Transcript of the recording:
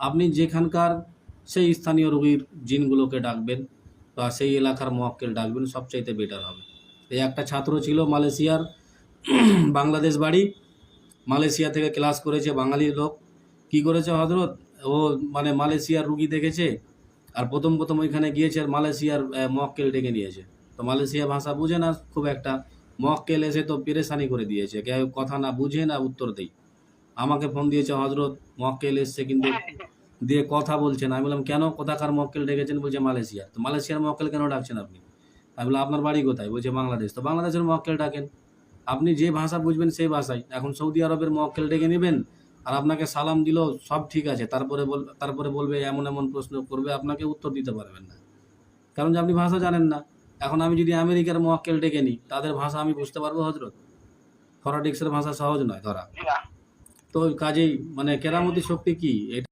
আপনি যেখানকার সেই স্থানীয় রোগীর জিনগুলোকে ডাকবেন বা সেই এলাকার মক্কেল ডাকবেন, সবচাইতে বেটার হবে। এই একটা ছাত্র ছিল মালয়েশিয়ার বাংলাদেশ বাড়ি। মালয়েশিয়া থেকে ক্লাস করেছে বাঙালি লোক। কি করেছে হজরত ও মানে মালয়েশিয়ার রুগী দেখেছে আর প্রথম প্রথম ওইখানে গিয়েছে আর মালয়েশিয়ার মক্কেল ডেকে নিয়েছে। তো মালয়েশিয়া ভাষা বুঝে না, খুব একটা মক্কেল এসে তো পেরেশানি করে দিয়েছে। কথা না বুঝে না উত্তর দেই। আমাকে ফোন দিয়েছে হজরত মক্কেল এসছে কিন্তু দিয়ে কথা বলছেন আমি বললাম কেন কোথাকার মক্কেল ডেকেছেন? বলছে মালয়েশিয়া তো মালয়েশিয়ার মক্কেল কেন ডাকছেন আপনি? আমি বললাম আপনার বাড়ি কোথায়? বলছে বাংলাদেশ। তো বাংলাদেশের মক্কেল ডাকেন। আপনি যে ভাষা বুঝবেন সেই ভাষায় এখন সৌদি আরবের মক্কেল ডেকে নেবেন আর আপনাকে সালাম দিল সব ঠিক আছে। তারপরে বল তারপরে বলবে এমন এমন প্রশ্ন করবে আপনাকে উত্তর দিতে পারবেন না। কারণ যে আপনি ভাষা জানেন না। এখন আমি যদি আমেরিকার মক্কেল ডেকে নিই তাদের ভাষা আমি বুঝতে পারব হজরত ফরাডিক্সের ভাষা সহজ নয় ধরা। তো কাজেই মানে কেরামতি শক্তি কি?